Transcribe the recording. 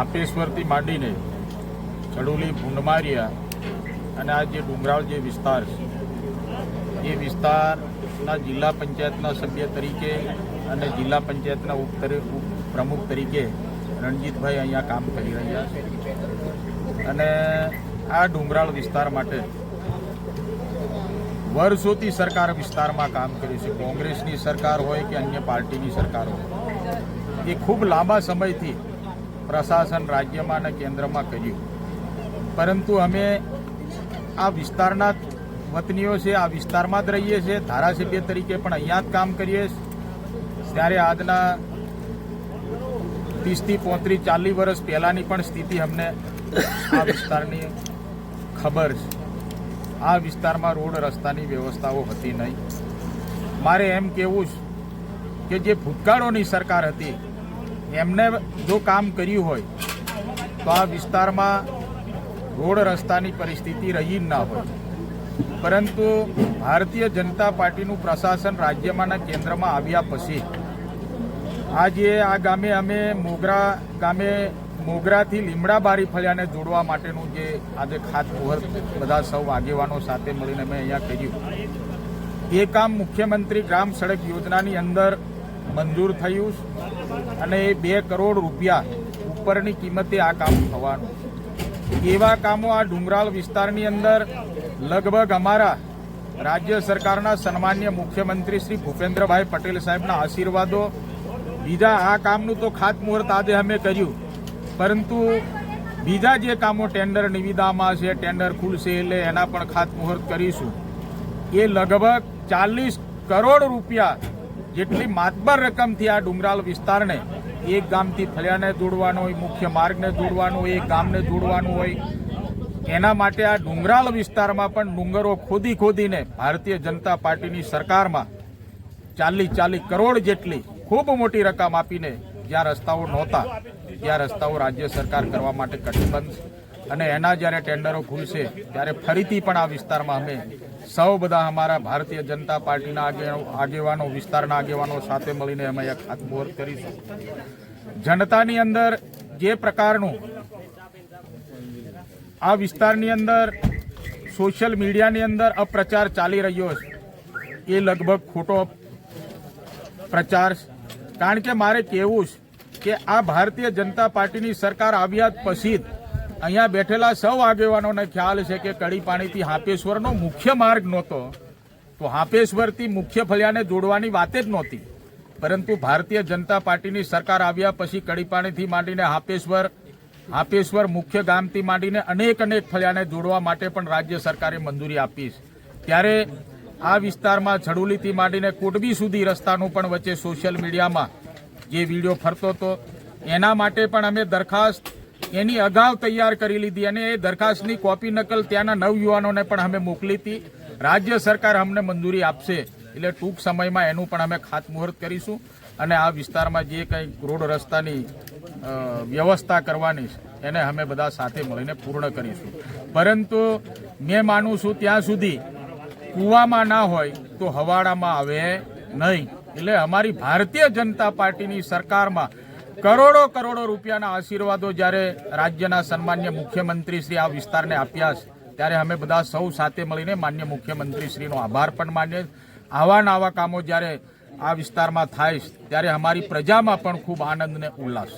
આપેશ્વરથી માંડીને ચડુલી ભૂંડમારિયા અને આ જે ડુંગરાળ જે વિસ્તાર છે, એ વિસ્તારના જિલ્લા પંચાયતના સભ્ય તરીકે અને જિલ્લા પંચાયતના ઉપ પ્રમુખ તરીકે રણજીતભાઈ અહીંયા કામ કરી રહ્યા છે. અને આ ડુંગરાળ વિસ્તાર માટે વર્ષોથી સરકાર વિસ્તારમાં કામ કર્યું છે. કોંગ્રેસની સરકાર હોય કે અન્ય પાર્ટીની સરકાર હોય, એ ખૂબ લાંબા સમયથી પ્રશાસન રાજ્યમાં અને કેન્દ્રમાં કર્યું. પરંતુ અમે આ વિસ્તારના વતનીઓ છે, આ વિસ્તારમાં જ રહીએ છીએ. ધારાસભ્ય તરીકે પણ અહીંયા જ કામ કરીએ ત્યારે આજના ત્રીસથી પોત્રીસ, ચાલીસ વર્ષ પહેલાંની પણ સ્થિતિ અમને આ વિસ્તારની ખબર છે. આ વિસ્તારમાં રોડ રસ્તાની વ્યવસ્થાઓ હતી નહીં. મારે એમ કહેવું છે કે જે ભૂતકાળોની સરકાર હતી એમને જો કામ કર્યું હોય, તો આ વિસ્તારમાં રોડ રસ્તાની પરિસ્થિતિ રહી જ ના હોય. પરંતુ ભારતીય જનતા પાર્ટીનું પ્રશાસન રાજ્યમાંના કેન્દ્રમાં આવ્યા પછી, આજે આ ગામે અમે મોગરા ગામે મોગરાથી લીમડા બારી ફળિયાને જોડવા માટેનું જે આજે ખાતમુહૂર્ત બધા સૌ આગેવાનો સાથે મળીને અમે અહીંયા કર્યું. એ કામ મુખ્યમંત્રી ગ્રામ સડક યોજનાની અંદર મંજૂર થયું અને એ બે કરોડ રૂપિયા ઉપરની કિંમતે આ કામ થવાનું. એવા કામો આ ડુંગરાળ વિસ્તારની અંદર લગભગ અમારા રાજ્ય સરકારના સન્માન્ય મુખ્યમંત્રી શ્રી ભૂપેન્દ્રભાઈ પટેલ સાહેબના આશીર્વાદો બીજા આ કામનું તો ખાતમુહૂર્ત આજે અમે કર્યું પરંતુ બીજા જે કામો ટેન્ડર નિવિદામાં છે, ટેન્ડર ખુલશે એટલે એના પણ ખાતમુહૂર્ત કરીશું એ લગભગ ચાલીસ કરોડ રૂપિયા જેટલી માતબર રકમથી આ ડુંગરાળ વિસ્તારને એક ગામથી ફળિયાને જોડવાનો હોય, મુખ્ય માર્ગને જોડવાનો હોય, એક ગામને જોડવાનું હોય, એના માટે આ ડુંગરાળ વિસ્તારમાં પણ ડુંગરો ખોદી ખોદીને ભારતીય જનતા પાર્ટીની સરકારમાં ચાલીસ ચાલીસ કરોડ જેટલી ખૂબ મોટી રકમ આપીને જ્યાં રસ્તાઓ નહોતા, ત્યાં રસ્તાઓ રાજ્ય સરકાર કરવા માટે કટિબંધ અને એના જ્યારે ટેન્ડરો ખુલશે, ત્યારે ફરીથી પણ આ વિસ્તારમાં અમે સૌ બધા અમારા ભારતીય જનતા પાર્ટીના આગે- આગેવાનો, વિસ્તારના આગેવાનો સાથે મળીને અમે એક ખાતમુહૂર્ત કરીશું જનતાની અંદર જે પ્રકારનું આ વિસ્તારની અંદર સોશિયલ મીડિયાની અંદર અપ્રચાર ચાલી રહ્યો છે, એ લગભગ ખોટો પ્રચાર. કારણ કે મારે કહેવું છે કે આ ભારતીય જનતા પાર્ટીની સરકાર આવ્યા પછી જ અહીંયા બેઠેલા સૌ આગેવાનોને ખ્યાલ છે કે કડી પાણીથી હાપેશ્વરનો મુખ્ય માર્ગ નહોતો. તો હાપેશ્વરથી મુખ્ય ફળિયાને જોડવાની વાત જ નહોતી. પરંતુ ભારતીય જનતા પાર્ટીની સરકાર આવ્યા પછી કડી પાણીથી માંડીને હાપેશ્વર હાપેશ્વર મુખ્ય ગામથી માંડીને અનેક અનેક ફળિયાને જોડવા માટે પણ રાજ્ય સરકારે મંજૂરી આપી ત્યારે આ વિસ્તારમાં ઝડુલીથી માંડીને કોટબી સુધી રસ્તાનું પણ વચ્ચે સોશિયલ મીડિયામાં જે વીડિયો ફરતો હતો, એના માટે પણ અમે દરખાસ્ત એની અગાઉ તૈયાર કરી લીધી અને એ દરખાસ્તની કોપી નકલ ત્યાંના નવયુવાનોને પણ અમે મોકલી હતી. રાજ્ય સરકાર અમને મંજૂરી આપશે એટલે ટૂંક સમયમાં એનું પણ અમે ખાતમુહૂર્ત કરીશું અને આ વિસ્તારમાં જે કંઈ રોડ રસ્તાની વ્યવસ્થા કરવાની છે, એને અમે બધા સાથે મળીને પૂર્ણ કરીશું. પરંતુ મેં માનું છું ત્યાં સુધી કૂવામાં ના હોય તો હવાડામાં આવે નહીં. એટલે અમારી ભારતીય જનતા પાર્ટીની સરકારમાં કરોડો કરોડો રૂપિયાના આશીર્વાદો જ્યારે રાજ્યના સન્માન્ય મુખ્યમંત્રી શ્રી આ વિસ્તારને આપ્યા છે, ત્યારે અમે બધા સૌ સાથે મળીને માન્ય મુખ્યમંત્રી શ્રીનો આભાર પણ માનીએ આવા નવા કામો જ્યારે આ વિસ્તારમાં થાય ત્યારે અમારી પ્રજામાં પણ ખૂબ આનંદ ને ઉલ્લાસ